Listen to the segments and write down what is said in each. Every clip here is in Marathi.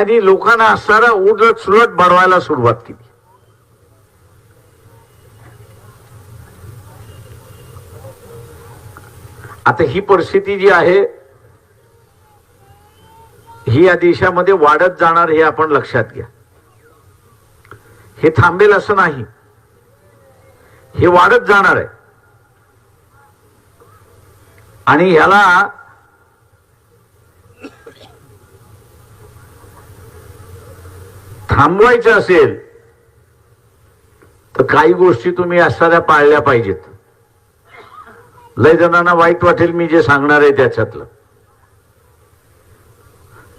त्यांनी लोकांना असणारा उलट सुलट बडवायला सुरुवात केली. आता ही परिस्थिती जी आहे ही या देशामध्ये वाढत जाणार हे आपण लक्षात घ्या. हे थांबेल असं नाही. हे वाढत जाणार आहे. आणि ह्याला थांबवायचं असेल तर काही गोष्टी तुम्ही असणाऱ्या पाळल्या पाहिजेत. लय जणांना वाईट वाटेल मी जे सांगणार आहे त्याच्यातलं.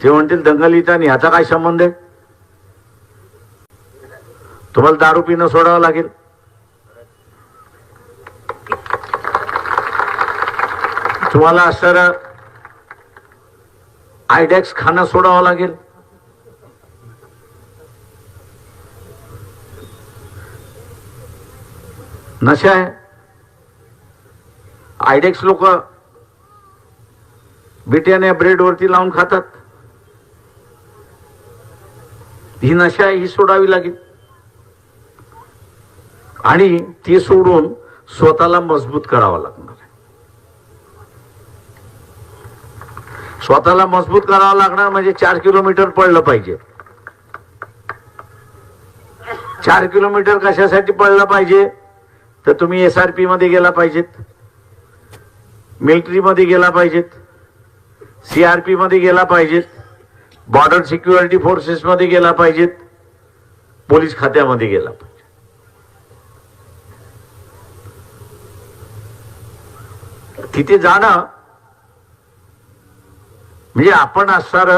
ते म्हणतील दंगलीचा आणि ह्याचा काय संबंध आहे? तुम्हाला दारू पिणं सोडावं लागेल. तुम्हाला असणारं आयडॅक्स खाणं सोडावं लागेल. नशा आहे. आयडेक्स लोक बिट्याने ब्रेडवरती लावून खातात. ही नशा आहे ही सोडावी लागेल. आणि ती सोडून स्वतःला मजबूत करावं लागणार आहे. स्वतःला मजबूत करावं लागणार म्हणजे चार किलोमीटर पडलं पाहिजे. चार किलोमीटर कशासाठी पडलं पाहिजे? तर तुम्ही एस आर पी मध्ये गेला पाहिजेत. मिलिटरीमध्ये गेला पाहिजेत. सी आरमध्ये गेला पाहिजेत. बॉर्डर सिक्युरिटी फोर्सेस मध्ये गेला पाहिजेत. पोलीस खात्यामध्ये गेला पाहिजे तिथे जाणं म्हणजे आपण असणार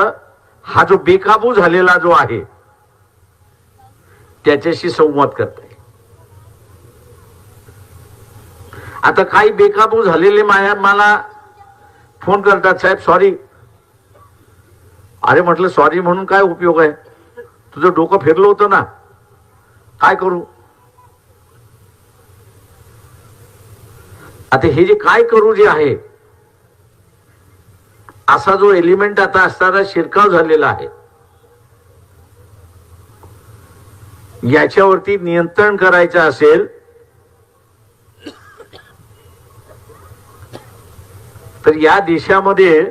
हा जो बेकाबू झालेला जो आहे त्याच्याशी संवाद करता येईल आता काही बेकाबू झालेले माया मला फोन करतात साहेब सॉरी अरे म्हटलं सॉरी म्हणून काय उपयोग आहे? तुझं डोकं फिरलं होतं ना? काय करू? आता हे जे काय करू जे आहे असा जो एलिमेंट आता असणारा शिरकाव झालेला आहे याच्यावरती नियंत्रण करायचं असेल तर या देशामध्ये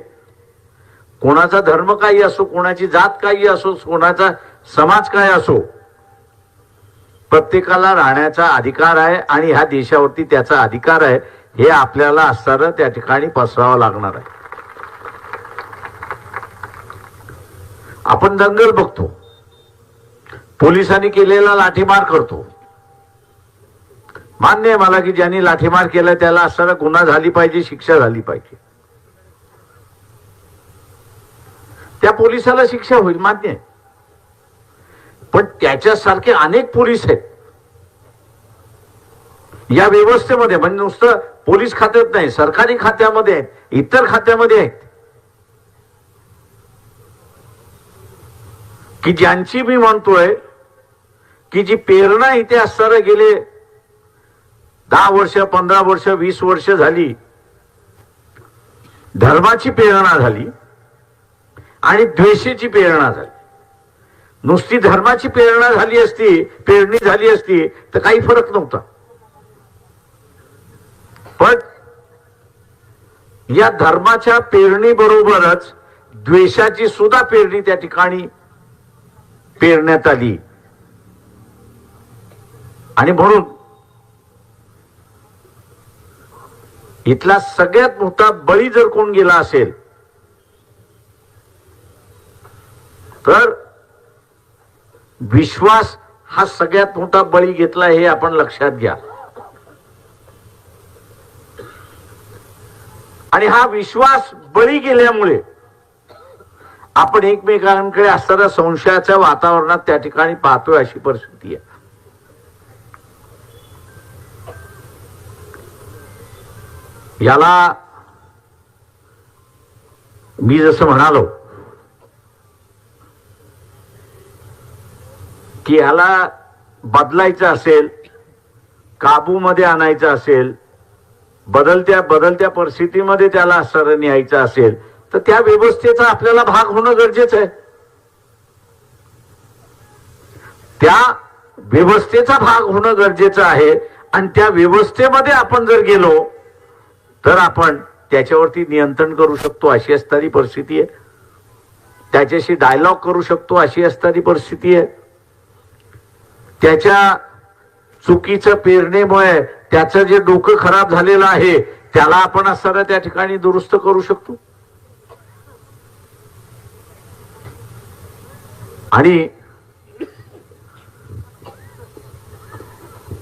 कोणाचा धर्म काही असो कोणाची जात काही असो कोणाचा समाज काय असो प्रत्येकाला राहण्याचा अधिकार आहे आणि ह्या देशावरती त्याचा अधिकार आहे हे आपल्याला असताना त्या ठिकाणी पसरावं लागणार आहे. आपण दंगल बघतो. पोलिसांनी केलेला लाठीमार करतो. मान्य आहे मला की ज्यांनी लाठीमार केला त्याला असताना गुन्हा झाली पाहिजे शिक्षा झाली पाहिजे. त्या पोलिसाला शिक्षा होईल मान्य आहे. पण त्याच्यासारखे अनेक पोलीस आहेत. या व्यवस्थेमध्ये म्हणजे नुसतं पोलीस खात्यात नाही सरकारी खात्यामध्ये आहेत इतर खात्यामध्ये आहेत. की ज्यांची मी म्हणतोय की जी प्रेरणा इथे असताना गेले दहा वर्ष पंधरा वर्ष वीस वर्ष झाली धर्माची प्रेरणा झाली आणि द्वेषीची प्रेरणा झाली. नुसती धर्माची प्रेरणा झाली असती पेरणी झाली असती तर काही फरक नव्हता. पण या धर्माच्या पेरणी बरोबरच द्वेषाची सुद्धा पेरणी त्या ठिकाणी पेरण्यात आली. आणि म्हणून इथला सगळ्यात मोठा बळी जर कोण गेला असेल तर विश्वास हा सगळ्यात मोठा बळी घेतला हे आपण लक्षात घ्या. आणि हा विश्वास बळी गेल्यामुळे आपण एकमेकांकडे असणाऱ्या संशयाच्या वातावरणात त्या ठिकाणी पाहतोय अशी परिस्थिती आहे. याला मी जसं म्हणालो की ह्याला बदलायचं असेल काबूमध्ये आणायचं असेल बदलत्या बदलत्या परिस्थितीमध्ये त्याला सर न्यायचं असेल तर त्या व्यवस्थेचा आपल्याला भाग होणं गरजेचं आहे. त्या व्यवस्थेचा भाग होणं गरजेचं आहे आणि त्या व्यवस्थेमध्ये आपण जर गेलो तर आपण त्याच्यावरती नियंत्रण करू शकतो अशी असणारी परिस्थिती आहे. त्याच्याशी डायलॉग करू शकतो अशी असणारी परिस्थिती आहे. त्याच्या चुकीचं पेरणीमुळे त्याचं जे डोकं खराब झालेलं आहे त्याला आपण असताना त्या ठिकाणी दुरुस्त करू शकतो? आणि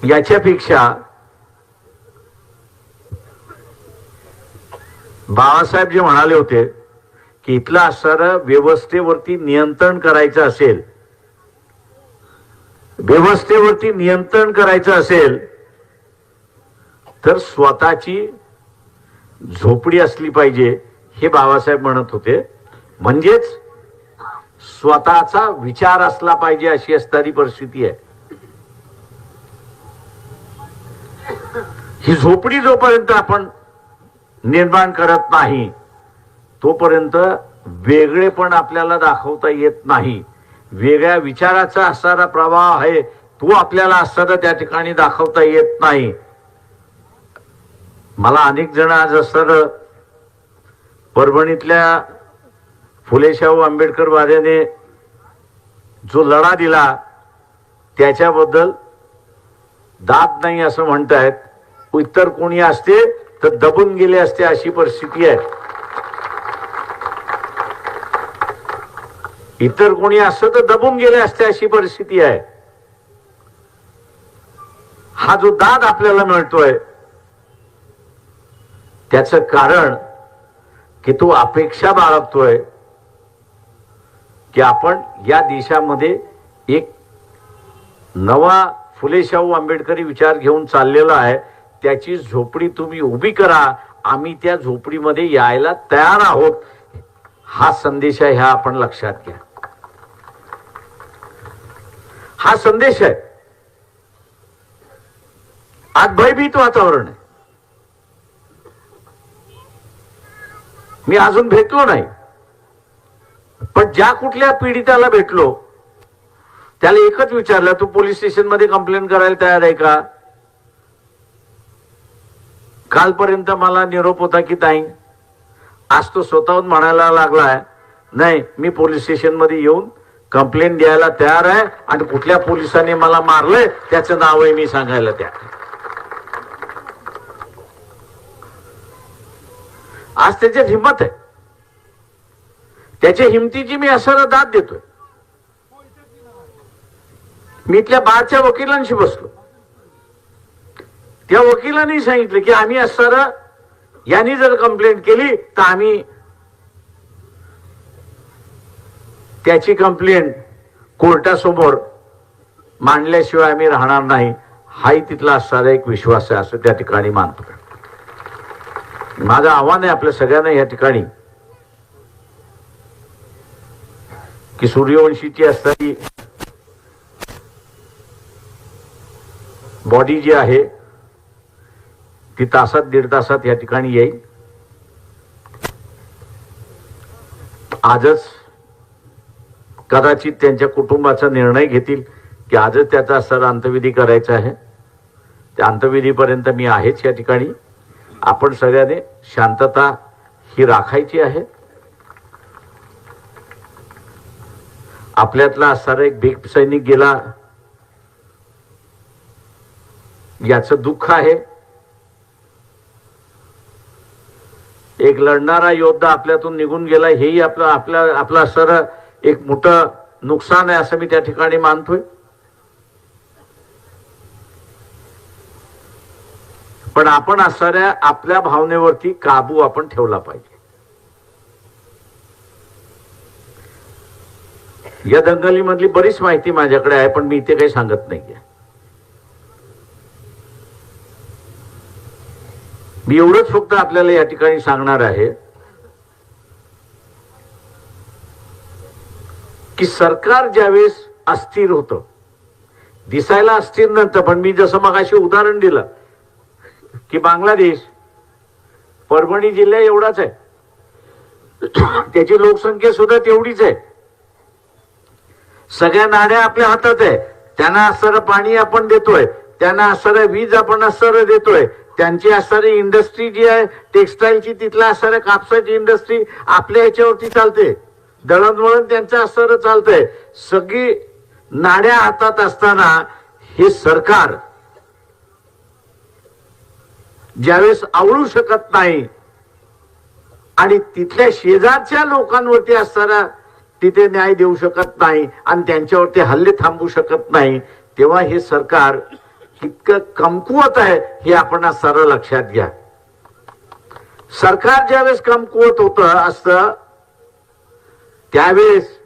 याच्यापेक्षा बाळासाहेब जे म्हणाले होते की इथलं असणारं व्यवस्थेवरती नियंत्रण करायचं असेल व्यवस्थेवरती नियंत्रण करायचं असेल तर स्वतःची झोपडी असली पाहिजे हे बाबासाहेब म्हणत होते. म्हणजेच स्वतःचा विचार असला पाहिजे अशी असणारी परिस्थिती आहे. ही झोपडी जोपर्यंत आपण निर्माण करत नाही तोपर्यंत वेगळेपण आपल्याला दाखवता येत नाही. वेगळ्या विचाराचा असणारा प्रवाह आहे तो आपल्याला असताना त्या ठिकाणी दाखवता येत नाही. मला अनेक जण आज असताना परभणीतल्या फुलेशाहू आंबेडकर वाद्याने जो लढा दिला त्याच्याबद्दल दाद नाही असं म्हणतायत. इतर कोणी असते तर दबून गेले असते अशी परिस्थिती आहे. इतर कोणी असं तर दबून गेले असते अशी परिस्थिती आहे. हा जो दाद आपल्याला मिळतोय त्याच कारण की तो अपेक्षा बाळगतोय की आपण या देशामध्ये एक नवा फुले शाहू आंबेडकरी विचार घेऊन चाललेला आहे. त्याची झोपडी तुम्ही उभी करा. आम्ही त्या झोपडीमध्ये यायला तयार आहोत. हा संदेश आहे ह्या आपण लक्षात घ्या. हा संदेश आहे. आज भयभीत वातावरण आहे. मी अजून भेटलो नाही. पण ज्या कुठल्या पीडिताला भेटलो त्याला एकच विचारलं तू पोलीस स्टेशनमध्ये कंप्लेंट करायला तयार आहे का? कालपर्यंत मला निरोप होता की नाही? आज तो स्वतःहून म्हणायला लागलाय नाही मी पोलीस स्टेशनमध्ये येऊन कंप्लेंट द्यायला तयार आहे आणि कुठल्या पोलिसांनी मला मारलंय त्याचं नाव आहे मी सांगायला त्या आज त्याच्यात हिंमत आहे. त्याच्या हिमतीची मी असं दाद देतोय. मी इथल्या बारच्या वकिलांशी बसलो. त्या वकिलांनी सांगितलं की आम्ही असताना यांनी जर कंप्लेंट केली तर आम्ही त्याची कंप्लेंट कोर्टासमोर मांडल्याशिवाय आम्ही राहणार नाही हाही तिथला असणारा एक विश्वास आहे असं त्या ठिकाणी मानतो. माझं आव्हान आहे आपल्या सगळ्यांना या ठिकाणी. की सूर्यवंशीची असणारी बॉडी जी आहे ती तासात दीड तासात या ठिकाणी येईल. आजच कदाचित त्यांच्या कुटुंबाचा निर्णय घेतील की आजच त्याचा सर अंतविधी करायचा आहे. त्या अंतविधीपर्यंत मी आहेच या ठिकाणी. आपण सगळ्याने शांतता ही राखायची आहे. आपल्यातला असणारा एक भीक सैनिक गेला. याचं दुःख आहे. एक लढणारा योद्धा आपल्यातून निघून गेला. हेही आपलं आपला आपला सर एक मोठं नुकसान आहे असं मी त्या ठिकाणी मानतोय. पण आपण असणाऱ्या आपल्या भावनेवरती काबू आपण ठेवला पाहिजे. या दंगलीमधली बरीच माहिती माझ्याकडे आहे पण मी इथे काही सांगत नाहीये. मी एवढंच फक्त आपल्याला या ठिकाणी सांगणार आहे की सरकार ज्यावेळेस अस्थिर होतं दिसायला अस्थिर नव्हतं पण मी जसं मग अशी उदाहरण दिलं की बांगलादेश परभणी जिल्हा एवढाच आहे. त्याची लोकसंख्या सुद्धा तेवढीच आहे. सगळ्या नाड्या आपल्या हातात आहे. त्यांना असणारं पाणी आपण देतोय त्यांना असणारं वीज आपण असणारं देतोय. त्यांची असणारी इंडस्ट्री जी आहे टेक्सटाईलची तिथला असणाऱ्या कापसाची इंडस्ट्री आपल्या ह्याच्यावरती चालते. दळणवळण त्यांचं असं चालतंय. सगळी नाड्या हातात असताना हे सरकार ज्यावेळेस आवळू शकत नाही आणि तिथल्या शेजारच्या लोकांवरती असताना तिथे न्याय देऊ शकत नाही आणि त्यांच्यावरती हल्ले थांबवू शकत नाही तेव्हा हे सरकार इतकं कमकुवत आहे हे आपण सरळ लक्षात घ्या. सरकार ज्यावेळेस कमकुवत होत असत त्यावेळेस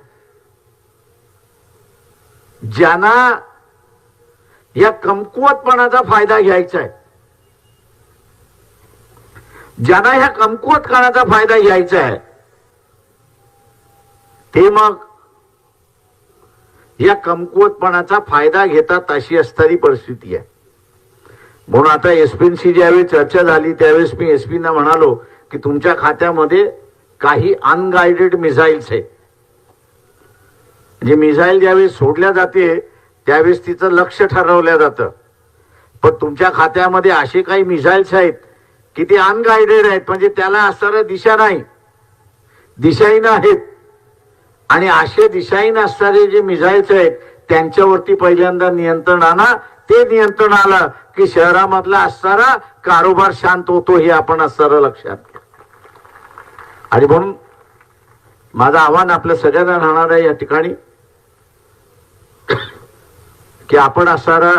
ज्यांना या कमकुवतपणाचा फायदा घ्यायचा आहे ज्यांना ह्या कमकुवत काळाचा फायदा घ्यायचा आहे ते मग या कमकुवतपणाचा फायदा घेतात अशी असणारी परिस्थिती आहे. म्हणून आता एसपीसी ज्यावेळी चर्चा झाली त्यावेळेस मी एसपीना म्हणालो की तुमच्या खात्यामध्ये काही अनगायडेड मिसाईल्स आहे. जे मिसाईल ज्यावेळेस सोडल्या जाते त्यावेळेस तिचं लक्ष ठरवलं जातं. पण तुमच्या खात्यामध्ये असे काही मिसाईल्स आहेत की ते अनगायडेड आहेत म्हणजे त्याला असणाऱ्या दिशा नाही. दिशाहीन आहेत. आणि असे दिशाहीन असणारे जे मिसाईल्स आहेत त्यांच्यावरती पहिल्यांदा नियंत्रण आणा. ते नियंत्रण आलं की शहरामधला असणारा कारोबार शांत होतो हे आपण असणारं लक्षात आणि म्हणून माझं आव्हान आपल्या सगळ्यांना राहणार आहे या ठिकाणी. की आपण असणारा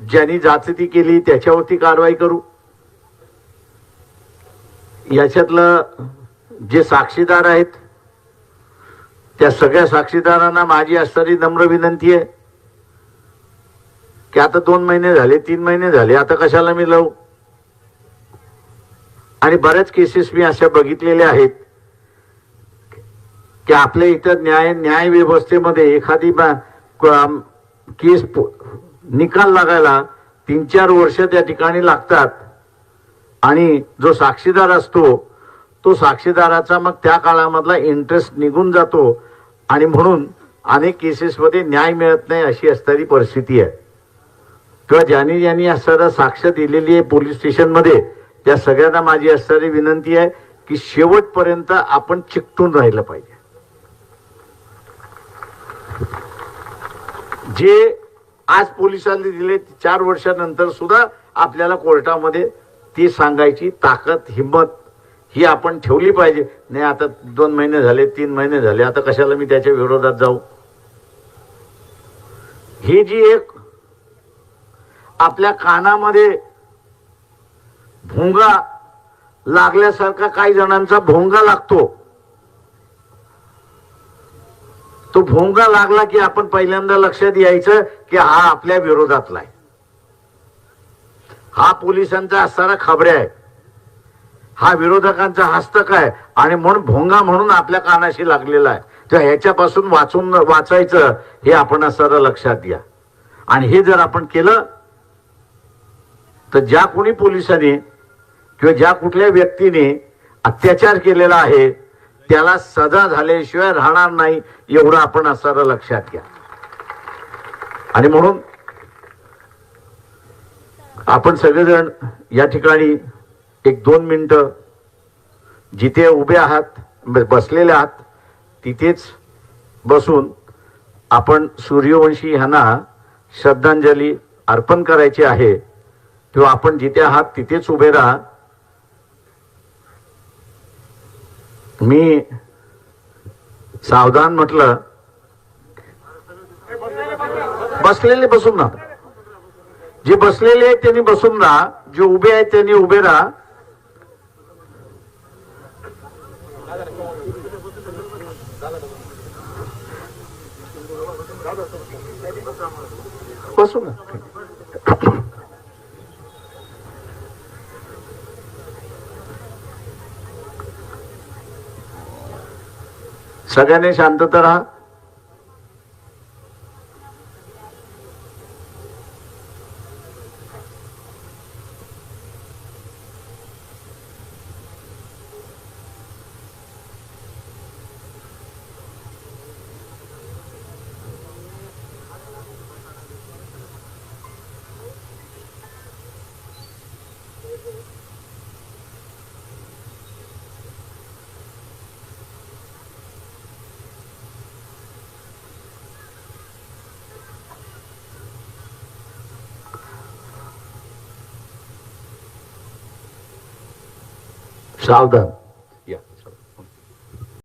ज्यांनी जाचती केली त्याच्यावरती कारवाई करू. याच्यातलं जे साक्षीदार आहेत त्या सगळ्या साक्षीदारांना माझी असणारी नम्र विनंती आहे की आता दोन महिने झाले तीन महिने झाले आता कशाला मी लावू? आणि बऱ्याच केसेस मी अशा बघितलेल्या आहेत की आपल्या इथं न्याय न्याय व्यवस्थेमध्ये एखादी केस निकाल लागायला तीन चार वर्ष त्या ठिकाणी लागतात. आणि जो साक्षीदार असतो तो साक्षीदाराचा मग त्या काळामधला इंटरेस्ट निघून जातो आणि म्हणून अनेक केसेसमध्ये न्याय मिळत नाही अशी असणारी परिस्थिती आहे. किंवा ज्यांनी ज्यांनी असणारा साक्ष दिलेली आहे पोलीस स्टेशनमध्ये त्या सगळ्यांना माझी असणारी विनंती आहे की शेवटपर्यंत आपण चिकटून राहिलं पाहिजे. जे आज पोलिसांनी दिले चार वर्षानंतर सुद्धा आपल्याला कोर्टामध्ये ती सांगायची ताकद हिंमत ही आपण ठेवली पाहिजे. नाही आता दोन महिने झाले तीन महिने झाले आता कशाला मी त्याच्या विरोधात जाऊ? ही जी एक आपल्या कानामध्ये भोंगा लागल्यासारखा काही जणांचा भोंगा लागतो. तो भोंगा लागला की आपण पहिल्यांदा लक्षात यायचं की हा आपल्या विरोधातला आहे. हा पोलिसांचा असणारा खबऱ्या आहे. हा विरोधकांचा हस्तक आहे. आणि म्हणून भोंगा म्हणून आपल्या कानाशी लागलेला आहे. तर ह्याच्यापासून वाचून वाचायचं हे आपण असणारं लक्षात घ्या. आणि हे जर आपण केलं तर ज्या कोणी पोलिसांनी किंवा ज्या कुठल्या व्यक्तीने अत्याचार केलेला आहे त्याला सजा झाल्याशिवाय राहणार नाही एवढं आपण असणारं लक्षात घ्या. आणि म्हणून आपण सगळेजण या ठिकाणी एक दोन मिनिट जिथे उभे आहात बसलेले आहात तिथेच बसून आपण सूर्यवंशी ह्यांना श्रद्धांजली अर्पण करायची आहे. किंवा आपण जिथे आहात तिथेच उभे राहा. मी सावधान म्हटलं बसलेले बसून ना जे बसलेले आहेत त्यांनी बसून राहा जे उभे आहेत त्यांनी उभे राहा. बसू सगळ्यांनी शांतता राहा. सावधान